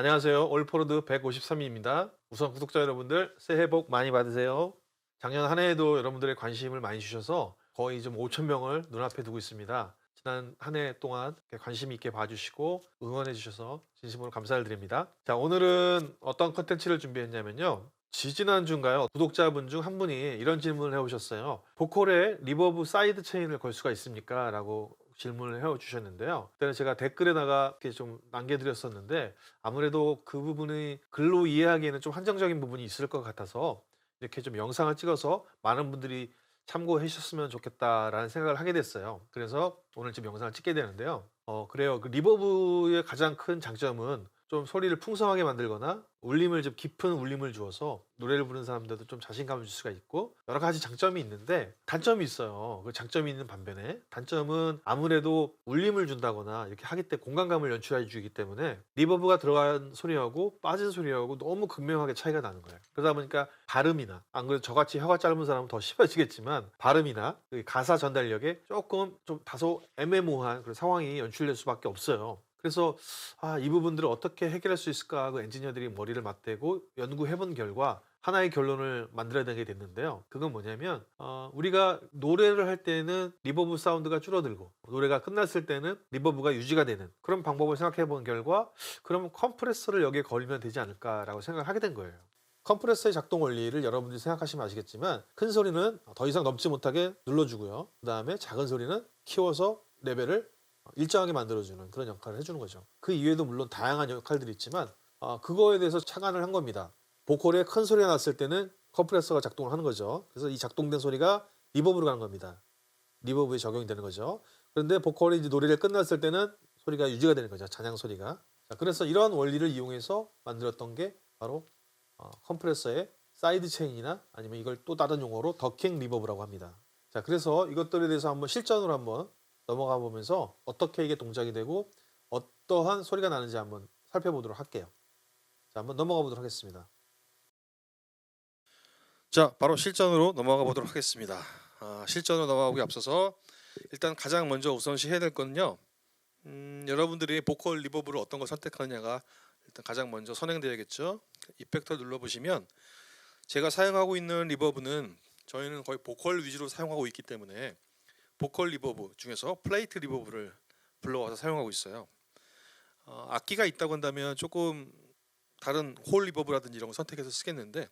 안녕하세요. 올포로드 153입니다. 우선 구독자 여러분들 새해 복 많이 받으세요. 작년 한 해에도 여러분들의 관심을 많이 주셔서 거의 좀 5천 명을 눈앞에 두고 있습니다. 지난 한 해 동안 관심 있게 봐주시고 응원해 주셔서 진심으로 감사를 드립니다. 자 오늘은 어떤 컨텐츠를 준비했냐면요. 지지난주인가요? 구독자분 중 한 분이 이런 질문을 해오셨어요. 보컬에 리버브 사이드 체인을 걸 수가 있습니까? 라고 질문을 해 주셨는데요. 그때는 제가 댓글에다가 이렇게 좀 남겨드렸었는데 아무래도 그 부분이 글로 이해하기에는 좀 한정적인 부분이 있을 것 같아서 이렇게 좀 영상을 찍어서 많은 분들이 참고해 주셨으면 좋겠다라는 생각을 하게 됐어요. 그래서 오늘 지금 영상을 찍게 되는데요. 어, 그래요. 그 리버브의 가장 큰 장점은 좀 소리를 풍성하게 만들거나 울림을 좀 깊은 울림을 주어서 노래를 부르는 사람들도 좀 자신감을 줄 수가 있고 여러 가지 장점이 있는데 단점이 있어요. 그 장점이 있는 반면에 단점은 아무래도 울림을 준다거나 이렇게 하기 때 공간감을 연출해 주기 때문에 리버브가 들어간 소리하고 빠진 소리하고 너무 극명하게 차이가 나는 거예요. 그러다 보니까 발음이나 안 그래도 저같이 혀가 짧은 사람은 더 심해지겠지만 발음이나 그 가사 전달력에 조금 좀 다소 애매모호한 그런 상황이 연출될 수밖에 없어요. 그래서 아, 이 부분들을 어떻게 해결할 수 있을까 하고 엔지니어들이 머리를 맞대고 연구해 본 결과 하나의 결론을 만들어내게 됐는데요. 그건 뭐냐면 어, 우리가 노래를 할 때는 리버브 사운드가 줄어들고 노래가 끝났을 때는 리버브가 유지가 되는 그런 방법을 생각해 본 결과 그러면 컴프레서를 여기에 걸면 되지 않을까라고 생각을 하게 된 거예요. 컴프레서의 작동 원리를 여러분들이 생각하시면 아시겠지만 큰 소리는 더 이상 넘지 못하게 눌러주고요. 그 다음에 작은 소리는 키워서 레벨을 일정하게 만들어주는 그런 역할을 해주는 거죠. 그 이외에도 물론 다양한 역할들이 있지만 어, 그거에 대해서 착안을 한 겁니다. 보컬에 큰 소리가 났을 때는 컴프레서가 작동을 하는 거죠. 그래서 이 작동된 소리가 리버브로 가는 겁니다. 리버브에 적용이 되는 거죠. 그런데 보컬이 이제 노래를 끝났을 때는 소리가 유지가 되는 거죠. 잔향 소리가. 자, 그래서 이러한 원리를 이용해서 만들었던 게 바로 어, 컴프레서의 사이드 체인이나 아니면 이걸 또 다른 용어로 더킹 리버브라고 합니다. 자, 그래서 이것들에 대해서 한번 실전으로 한번 넘어가 보면서 어떻게 이게 동작이 되고 어떠한 소리가 나는지 한번 살펴보도록 할게요. 자, 한번 넘어가 보도록 하겠습니다. 자, 바로 실전으로 넘어가 보도록 하겠습니다. 아, 실전으로 넘어가기 앞서서 일단 가장 먼저 우선시 해야 될 거는요. 음, 여러분들이 보컬 리버브를 어떤 걸 선택하느냐가 일단 가장 먼저 선행돼야겠죠. 이펙터 눌러 보시면 제가 사용하고 있는 리버브는 저희는 거의 보컬 위주로 사용하고 있기 때문에 보컬 리버브 중에서 플레이트 리버브를 불러와서 사용하고 있어요. 어, 악기가 있다고 한다면 조금 다른 홀 리버브라든지 이런 거 선택해서 쓰겠는데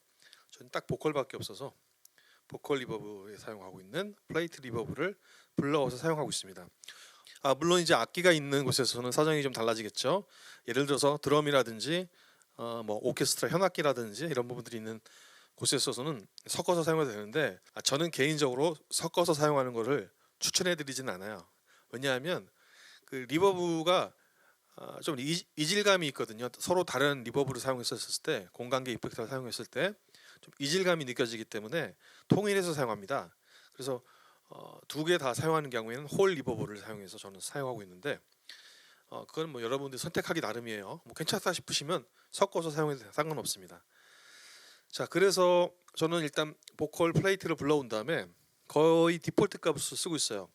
저는 딱 보컬밖에 없어서 보컬 리버브에 사용하고 있는 플레이트 리버브를 불러와서 사용하고 있습니다. 아 물론 이제 악기가 있는 곳에서는 사정이 좀 달라지겠죠. 예를 들어서 드럼이라든지 어, 뭐 오케스트라 현악기라든지 이런 부분들이 있는 곳에 있어서는 섞어서 사용해도 되는데 아, 저는 개인적으로 섞어서 사용하는 것을 추천해드리진 않아요. 왜냐하면 그 리버브가 아, 좀 이, 이질감이 있거든요. 서로 다른 리버브를 사용했었을 때 공간계 이펙터를 사용했을 때 좀 이질감이 느껴지기 때문에 통일해서 사용합니다. 그래서 어, 두개 다 사용하는 경우에는 홀 리버브를 사용해서 저는 사용하고 있는데 어, 그건 뭐 여러분들 선택하기 나름이에요. 뭐 괜찮다 싶으시면 섞어서 사용해도 상관없습니다. 자, 그래서 저는 일단 보컬 플레이트를 불러온 다음에 거의 디폴트 값을 쓰고 있어요.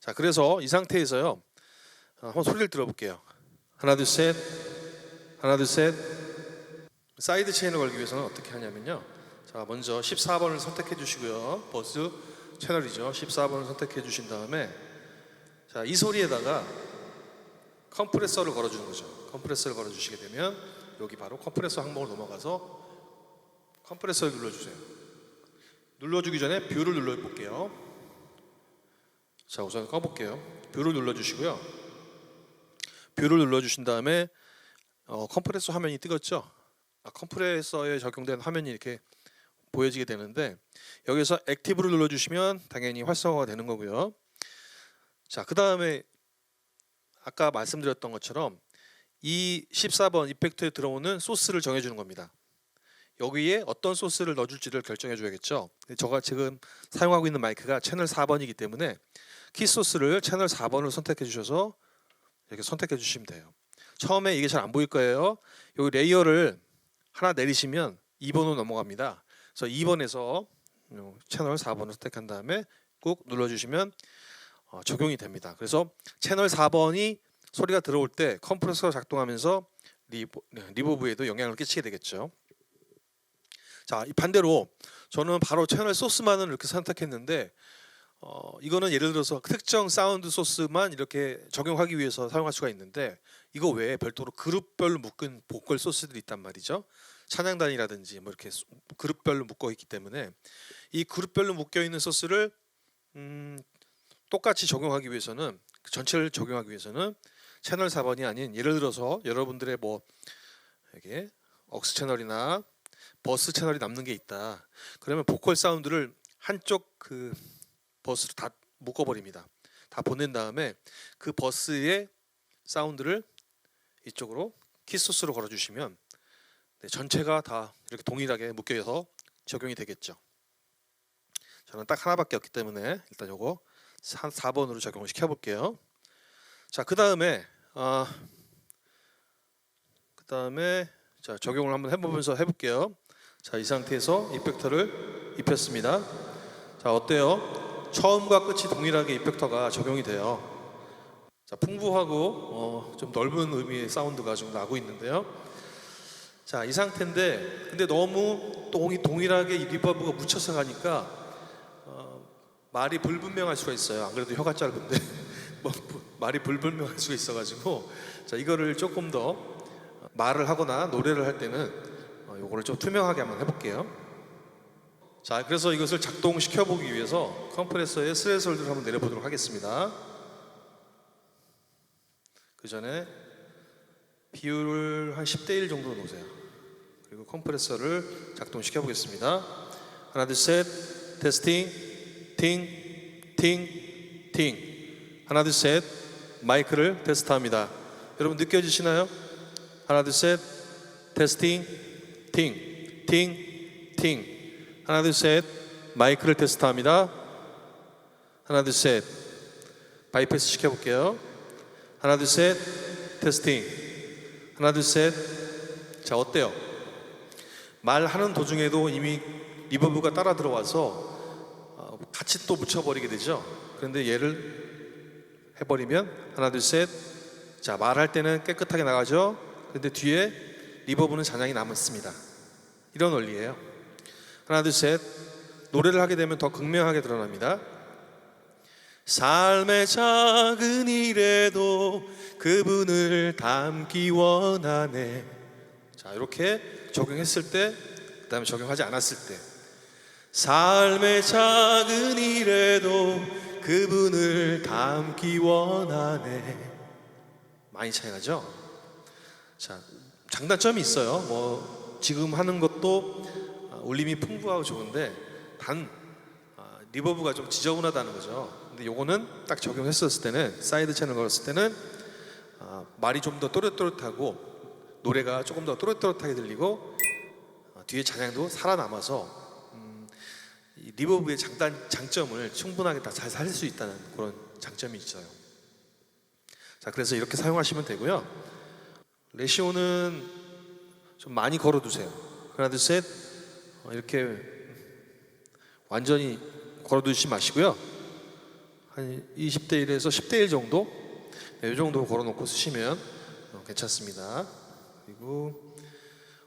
자, 그래서 이 상태에서요. 어, 한번 소리를 들어볼게요. 하나 둘 셋, 하나 둘 셋. 사이드 체인을 걸기 위해서는 어떻게 하냐면요. 자, 먼저 14번을 선택해 주시고요. 버스 채널이죠. 14번을 선택해 주신 다음에 자, 이 소리에다가 컴프레서를 걸어 주는 거죠. 컴프레서를 걸어 주시게 되면 여기 바로 컴프레서 항목을 넘어가서 컴프레서를 눌러 주세요. 눌러 주기 전에 뷰를 눌러 볼게요. 자, 우선 꺼 볼게요. 뷰를 눌러 주시고요. 뷰를 눌러 주신 다음에 어, 컴프레서 화면이 뜨겠죠? 아, 컴프레서에 적용된 화면이 이렇게 보여지게 되는데 여기서 액티브를 눌러주시면 당연히 활성화가 되는 거고요. 자, 그 다음에 아까 말씀드렸던 것처럼 이 14번 이펙트에 들어오는 소스를 정해주는 겁니다. 여기에 어떤 소스를 넣어줄지를 결정해 줘야겠죠. 제가 지금 사용하고 있는 마이크가 채널 4번이기 때문에 키 소스를 채널 4번을 선택해 주셔서 이렇게 선택해 주시면 돼요. 처음에 이게 잘 안 보일 거예요. 여기 레이어를 하나 내리시면 2번으로 넘어갑니다. 그래서 2번에서 채널 4번을 선택한 다음에 꾹 눌러주시면 어, 적용이 됩니다. 그래서 채널 4번이 소리가 들어올 때 컴프레서가 작동하면서 리버, 네, 리버브에도 영향을 끼치게 되겠죠. 자, 이 반대로 저는 바로 채널 소스만을 이렇게 선택했는데 어, 이거는 예를 들어서 특정 사운드 소스만 이렇게 적용하기 위해서 사용할 수가 있는데 이거 외에 별도로 그룹별로 묶은 보컬 소스들이 있단 말이죠. 찬양단이라든지 뭐 이렇게 소- 그룹별로 묶어 있기 때문에 이 그룹별로 묶여 있는 소스를 음, 똑같이 적용하기 위해서는 그 전체를 적용하기 위해서는 채널 4번이 아닌 예를 들어서 여러분들의 뭐 이게 억스 채널이나 버스 채널이 남는 게 있다. 그러면 보컬 사운드를 한쪽 그 버스로 다 묶어버립니다. 다 보낸 다음에 그 버스의 사운드를 이쪽으로 키소스로 걸어주시면 네, 전체가 다 이렇게 동일하게 묶여서 적용이 되겠죠. 저는 딱 하나밖에 없기 때문에 일단 요거 4번으로 적용을 시켜볼게요. 자, 그 다음에 아, 그 다음에 자 적용을 한번 해보면서 해볼게요. 자, 이 상태에서 이펙터를 입혔습니다. 자, 어때요? 처음과 끝이 동일하게 이펙터가 적용이 돼요. 자, 풍부하고 어, 좀 넓은 의미의 사운드가 좀 나고 있는데요. 자, 이 상태인데 근데 너무 동이 동일하게 이 리버브가 묻혀서 가니까 어, 말이 불분명할 수가 있어요. 안 그래도 혀가 짧은데 뭐, 부- 말이 불분명할 수가 있어가지고 자 이거를 조금 더 말을 하거나 노래를 할 때는 어, 요거를 좀 투명하게 한번 해볼게요. 자 그래서 이것을 작동시켜 보기 위해서 컴프레서의 스레솔드를 한번 내려보도록 하겠습니다. 그 전에 비율을 한 10대 1 정도로 놓으세요. 그리고 컴프레서를 작동시켜 보겠습니다. 하나 둘 셋 테스팅 팅 팅 팅 하나 둘 셋 마이크를 테스트합니다. 여러분 느껴지시나요? 하나 둘 셋 테스팅 팅 팅 팅 하나 둘 셋 마이크를 테스트합니다. 하나 둘 셋 바이패스 시켜볼게요. 하나 둘 셋 테스팅 하나 둘 셋 자 어때요? 말하는 도중에도 이미 리버브가 따라 들어와서 어, 같이 또 묻혀버리게 되죠. 그런데 얘를 해버리면 하나 둘 셋. 자 말할 때는 깨끗하게 나가죠. 근데 뒤에 리버브는 잔향이 남았습니다. 이런 원리예요. 하나 둘 셋. 노래를 하게 되면 더 극명하게 드러납니다. 삶의 작은 일에도 그분을 담기 원하네. 자 이렇게 적용했을 때, 그 다음에 적용하지 않았을 때. 삶의 작은 일에도 그분을 담기 원하네. 많이 차이 나죠? 자, 장단점이 있어요. 뭐 지금 하는 것도 아, 울림이 풍부하고 좋은데 단 아, 리버브가 좀 지저분하다는 거죠. 근데 요거는 딱 적용했었을 때는 사이드 채널 걸었을 때는 아, 말이 좀 더 또렷또렷하고 노래가 조금 더 또렷또렷하게 들리고 아, 뒤에 잔향도 살아남아서 이 리버브의 장단 장점을 충분하게 다 잘 살릴 수 있다는 그런 장점이 있어요. 자, 그래서 이렇게 사용하시면 되고요. 레시오는 좀 많이 걸어두세요. 하나, 둘, 셋. 어, 이렇게 완전히 걸어두지 마시고요. 한 20대 1에서 10대 1 정도, 네, 이 정도 걸어놓고 쓰시면 어, 괜찮습니다. 그리고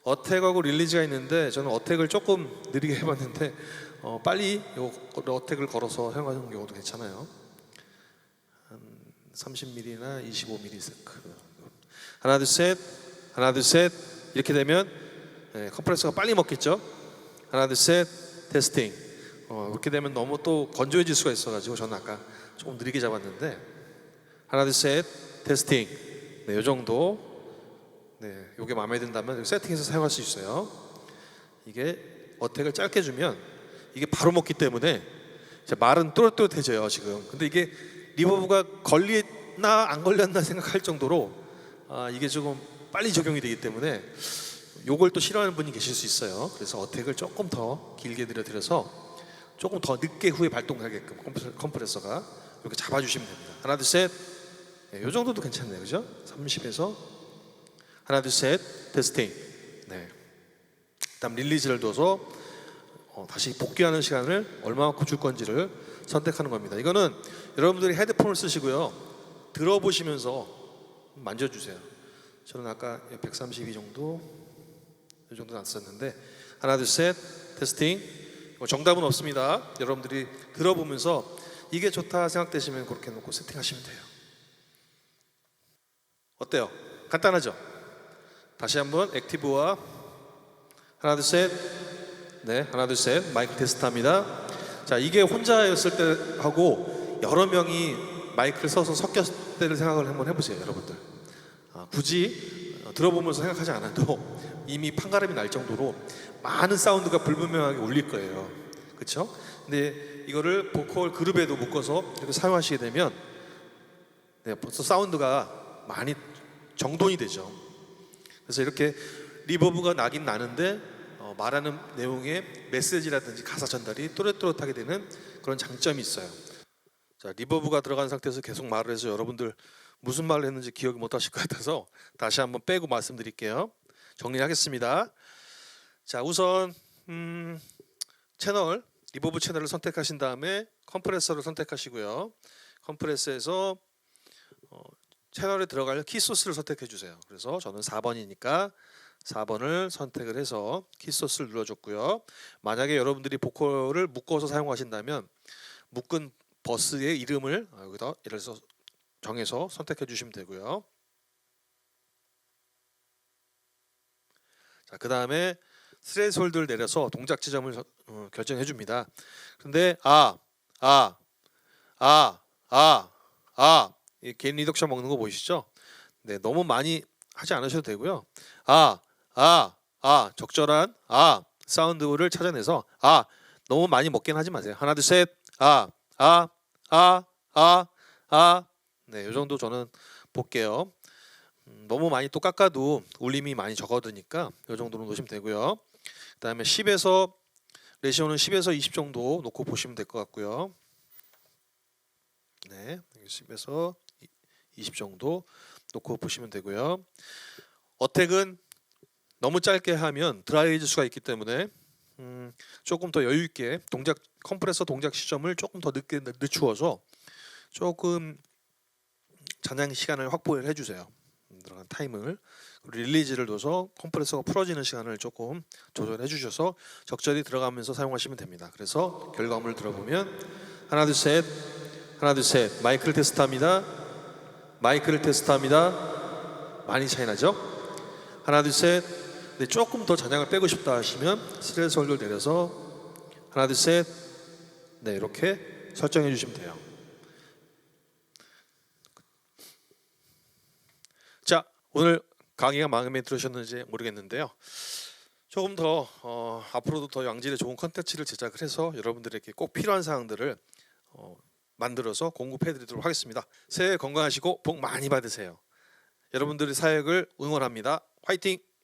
어택하고 릴리즈가 있는데 저는 어택을 조금 느리게 해봤는데 어, 빨리 요 어택을 걸어서 사용하는 경우도 괜찮아요. 한 30mm나 25mm 세크. 하나 둘 셋, 하나 둘 셋 이렇게 되면 네, 컴프레서가 빨리 먹겠죠. 하나 둘 셋 테스팅. 어, 이렇게 되면 너무 또 건조해질 수가 있어가지고 저는 아까 조금 느리게 잡았는데 하나 둘 셋 테스팅. 네, 요 정도. 네, 요게 마음에 든다면 세팅해서 사용할 수 있어요. 이게 어택을 짧게 주면 이게 바로 먹기 때문에 말은 또렷또렷해져요 지금. 근데 이게 리버브가 걸리나 안 걸렸나 생각할 정도로 아, 이게 조금 빨리 적용이 되기 때문에 요걸 또 싫어하는 분이 계실 수 있어요. 그래서 어택을 조금 더 길게 들여드려서 조금 더 늦게 후에 발동하게끔 컴프레- 컴프레서가 이렇게 잡아주시면 됩니다. 하나 둘 셋. 네, 요 정도도 괜찮네요, 그죠? 30에서 하나 둘 셋 테스팅. 네. 그다음 릴리즈를 둬서 어, 다시 복귀하는 시간을 얼마만큼 줄 건지를 선택하는 겁니다. 이거는 여러분들이 헤드폰을 쓰시고요. 들어보시면서 만져주세요. 저는 아까 132 정도 이 정도 났었는데 하나 둘 셋 테스팅 뭐 정답은 없습니다. 여러분들이 들어보면서 이게 좋다 생각되시면 그렇게 놓고 세팅하시면 돼요. 어때요? 간단하죠? 다시 한번 액티브와 하나 둘 셋. 네, 하나 둘 셋. 마이크 테스트합니다. 자, 이게 혼자였을 때 하고 여러 명이 마이크를 써서 섞였을 때를 생각을 한번 해보세요, 여러분들. 아, 굳이 어, 들어보면서 생각하지 않아도 이미 판가름이 날 정도로 많은 사운드가 불분명하게 울릴 거예요. 그렇죠? 근데 이거를 보컬 그룹에도 묶어서 이렇게 사용하시게 되면 네, 벌써 사운드가 많이 정돈이 되죠. 그래서 이렇게 리버브가 나긴 나는데 어, 말하는 내용의 메시지라든지 가사 전달이 또렷또렷하게 되는 그런 장점이 있어요. 자, 리버브가 들어간 상태에서 계속 말을 해서 여러분들 무슨 말을 했는지 기억이 못 하실 것 같아서 다시 한번 빼고 말씀드릴게요. 정리하겠습니다. 자, 우선 음, 채널 리버브 채널을 선택하신 다음에 컴프레서를 선택하시고요. 컴프레서에서 어, 채널에 들어갈 키 소스를 선택해 주세요. 그래서 저는 4번이니까 4번을 선택을 해서 키 소스를 눌러줬고요. 만약에 여러분들이 보컬을 묶어서 사용하신다면 묶은 버스의 이름을 아, 여기다 예를 들어서 정해서 선택해 주시면 되고요. 자, 그 다음에 스레솔드를 내려서 동작 지점을 서- 어, 결정해 줍니다. 근데 아, 아, 아, 아, 아, 이 개인 리덕션 먹는 거 보이시죠? 네, 너무 많이 하지 않으셔도 되고요. 아, 아, 아, 적절한 아 사운드를 찾아내서 아 너무 많이 먹긴 하지 마세요. 하나, 둘, 셋, 아, 아, 아, 아, 아. 네, 이 정도 저는 볼게요. 음, 너무 많이 또 깎아도 울림이 많이 적어드니까 이 정도로 놓으시면 되고요. 그다음에 10에서 레시오는 10에서 20 정도 놓고 보시면 될 것 같고요. 네, 10에서 20 정도 놓고 보시면 되고요. 어택은 너무 짧게 하면 드라이해질 수가 있기 때문에 음, 조금 더 여유 있게 동작 컴프레서 동작 시점을 조금 더 늦게 늦- 늦추어서 조금 잔향 시간을 확보를 해주세요. 음, 들어간 타임을 릴리즈를 둬서 컴프레서가 풀어지는 시간을 조금 조절해 주셔서 적절히 들어가면서 사용하시면 됩니다. 그래서 결과물을 들어보면 하나 둘 셋 하나 둘 셋 마이크를 테스트합니다. 마이크를 테스트합니다. 많이 차이 나죠? 하나 둘 셋. 네, 조금 더 잔향을 빼고 싶다 하시면 스트레스 홀을 내려서 하나 둘 셋. 네, 이렇게 설정해 주시면 돼요. 자, 오늘 강의가 마음에 들으셨는지 모르겠는데요. 조금 더 어, 앞으로도 더 양질의 좋은 컨텐츠를 제작을 해서 여러분들에게 꼭 필요한 사항들을 어, 만들어서 공급해드리도록 하겠습니다. 새해 건강하시고 복 많이 받으세요. 여러분들의 사역을 응원합니다. 화이팅!